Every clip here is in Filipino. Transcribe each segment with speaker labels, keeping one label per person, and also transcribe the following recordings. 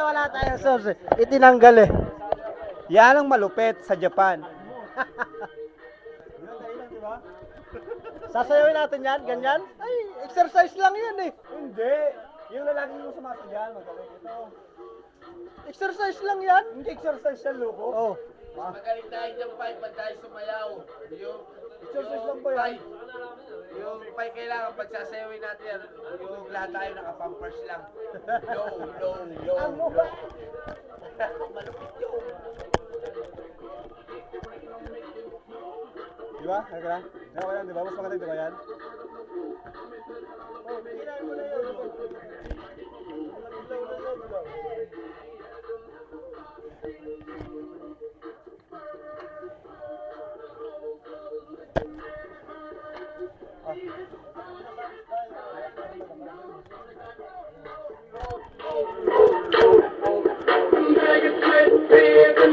Speaker 1: na wala tayong source eh. Itinanggal eh.
Speaker 2: Yan ang malupit sa Japan.
Speaker 1: Sasayawin natin yan, ganyan? Ay, exercise lang yan eh.
Speaker 2: Hindi. Yung lalaki mo sumasadyan, magaling ito.
Speaker 1: Exercise lang yan.
Speaker 2: Hindi exercise yan, loko.
Speaker 1: Oh.
Speaker 3: Magaling tayo dyan, Pai, pag tayo sumayaw. Yung,
Speaker 2: Exercise lang ba yan?
Speaker 3: Pai, kailangan pag sasayawin natin yan, yung lahat tayo nakapampers lang. Low, low, low, low. Malupit yun.
Speaker 2: Di ba? Ano ka lang? Ano ka lang, di ba? Mas maganda, di ba yan?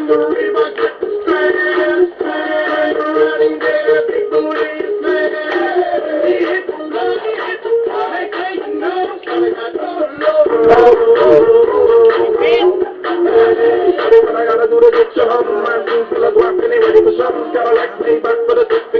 Speaker 4: I gotta do to get your hum around two till I drop and they ready for something. Gotta like me back for the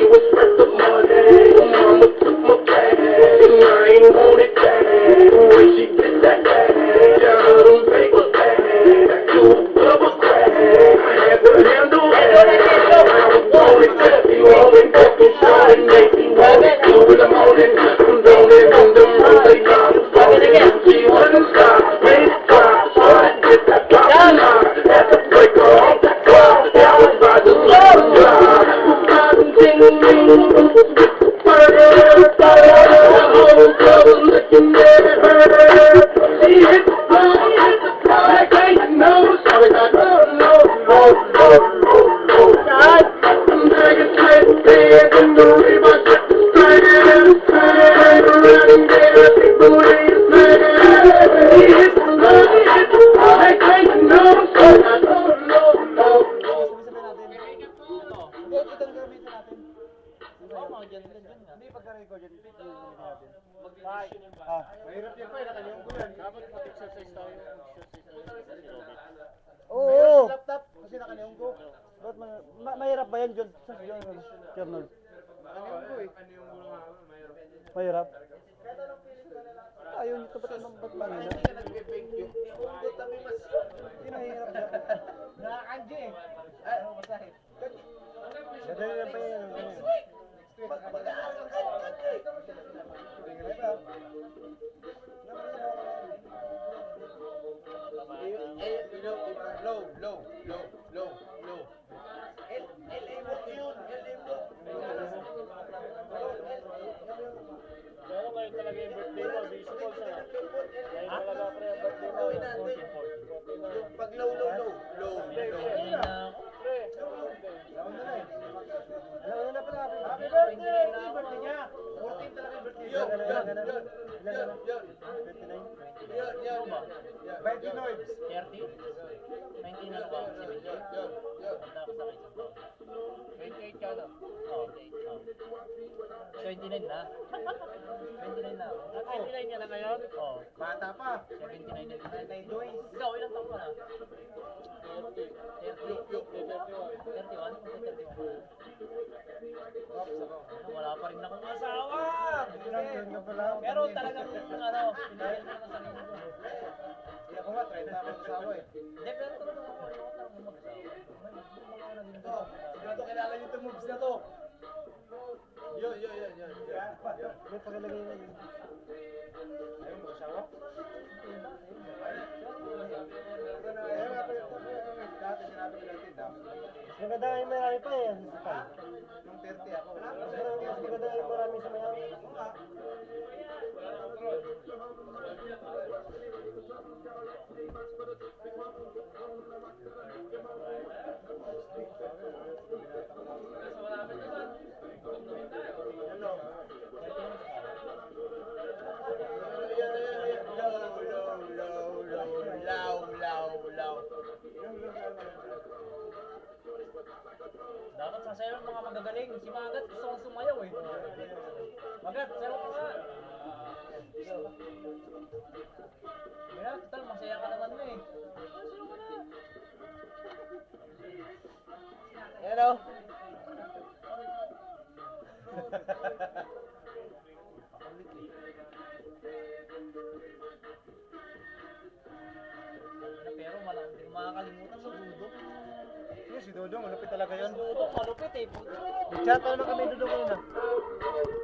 Speaker 4: you with
Speaker 2: Hindi pagka-record yun. Ito yung gamitin natin. Ah, mahirap yan pa. Nakanyong ko yan. Dapat mag-exercise tayo. Oo. Laptop. Kasi nakanyong ko. Ba't ma ma- mahirap ba yan, John? Sa John, Journal. Nakanyong ko eh. Mahirap. Ayaw nito ba't naman ba't mahirap?
Speaker 3: Hindi ka nagbe-bake yung undo kami mas
Speaker 2: Hindi mahirap siya.
Speaker 1: Nakakanji eh.
Speaker 3: Ay,
Speaker 2: na pa yan.
Speaker 3: Mag-aaral. Eh, low, low, low, low, low. L, LA mo yun, LA mo.
Speaker 5: Pero ngayon talaga yung birthday visible sa Ngayon talaga pre, birthday mo,
Speaker 3: pag low, low, low, low.
Speaker 5: Pre,
Speaker 2: Alam mo na pala.
Speaker 1: Happy birthday! Happy birthday niya. 14 talaga yung birthday
Speaker 3: Yun,
Speaker 1: niya.
Speaker 3: yun, yun, yun, yun. Yun, yun, yun.
Speaker 2: 29.
Speaker 5: 30? 19 na ba?
Speaker 3: Yun, yun, yun.
Speaker 5: Taon. 28 ka na? Oo, 28. Oo. 29 na? 29 na ako. Ah, 29 ka na ngayon? Oo.
Speaker 1: Bata pa.
Speaker 5: 79 na din.
Speaker 1: Tatay Joyce.
Speaker 5: Ikaw, ilang taon ka na? 30. 30?
Speaker 3: Yung, yung,
Speaker 5: 31? Kung 31 ka na? Wala pa rin akong asawa!
Speaker 2: Ilang yun na pala.
Speaker 5: Pero talagang ano, pinagyan ko na sarili ko.
Speaker 2: Ako nga, Kahit ako asawa eh.
Speaker 5: Hindi, pero talaga ako, ayoko talaga mag-asawa.
Speaker 2: Ito, sigurado kilala niyo itong moves na to. Yun, yun, yun, yun. May pakalagay na yun. Ayaw mo asawa? Dati sinabi ko natin, dapat.
Speaker 6: Maganda nga marami pa eh.
Speaker 5: Dapat sasayaw ng mga magagaling. Si Magat gusto kong sumayaw eh. Magat, sayaw ka nga. Kaya, total, masaya ka naman na eh. Na.
Speaker 3: Hello?
Speaker 5: Pero malang, hindi ko makakalimutan sa dudok.
Speaker 2: Yun, si Dodong, malapit talaga yun.
Speaker 5: Dudok, malupit eh.
Speaker 2: Chat naman kami Dodong kanina.
Speaker 4: Bay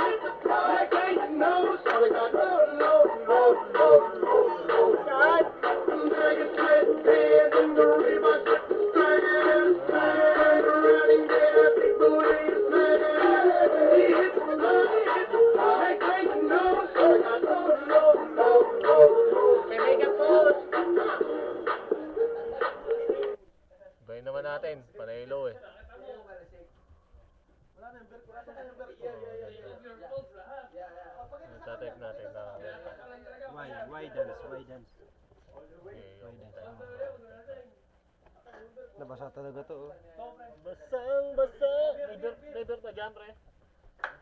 Speaker 6: Nabasa talaga to oh.
Speaker 4: Basang basa! Leader, leader pa dyan, pre.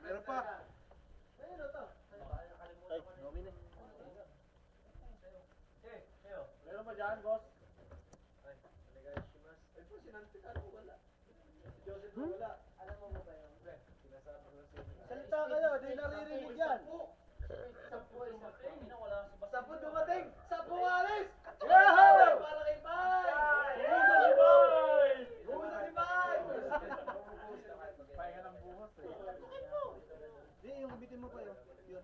Speaker 2: Meron pa.
Speaker 4: Ay, gawin eh.
Speaker 2: Meron pa dyan, boss. Salita kayo, di naririnig yan. Kabitin mo pa yun. Yun.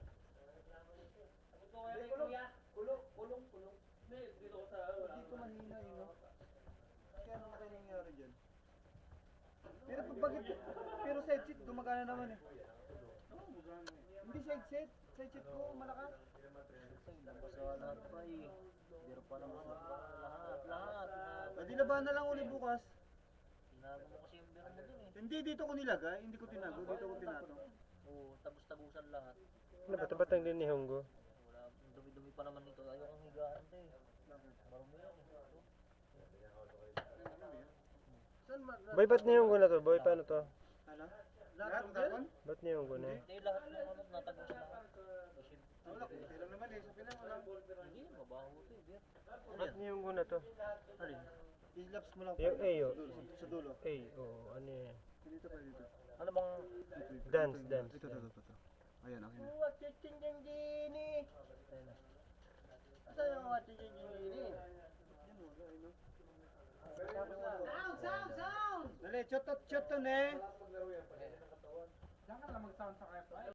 Speaker 2: Kulong, kulong, kulong. Dito mahina yun, no? Kaya ano na kayo nangyari dyan? Pero pag bakit, pero side seat, gumagana naman eh. Hindi side seat, side seat ko, malakas.
Speaker 5: Nabasa lahat pa eh. Pero pa naman lahat, lahat.
Speaker 2: Ah, di laban na lang uli bukas.
Speaker 5: Tinago mo kasi yung biro mo dun eh.
Speaker 2: Hindi, dito ko nilagay, hindi ko tinago, dito ko pinatong.
Speaker 5: Oo, tagus-tagusan lahat.
Speaker 6: Ano ba? Tabat ang din ni Honggo?
Speaker 5: Wala, dumi-dumi pa naman nito. Ayaw kang higaan to eh. Marumi yan eh.
Speaker 2: Saan ma?
Speaker 6: Boy, ba't ni Honggo na to? Boy, paano to?
Speaker 2: Ano? Lahat ng tapon?
Speaker 6: Ba't ni Honggo na?
Speaker 5: Hindi, lahat ng ano, natagos na.
Speaker 2: Wala, kunti lang naman eh, sa Pinas wala.
Speaker 5: hindi, mabaho to eh.
Speaker 6: Ba't ni Honggo na to?
Speaker 5: Alin?
Speaker 2: I-laps mo lang.
Speaker 6: Yung A, oh.
Speaker 2: Sa dulo, Sa dulo.
Speaker 6: A, oh, ano yan?
Speaker 2: Dito pa dito.
Speaker 5: Ano bang...
Speaker 6: Dance, dance,
Speaker 2: Ito, ito, ito, ito. Ayan, okay na.
Speaker 5: What you yung gini? Saan yung what you yung gini?
Speaker 2: Sound, sound, sound! Dali, chot, chot, chot, ne?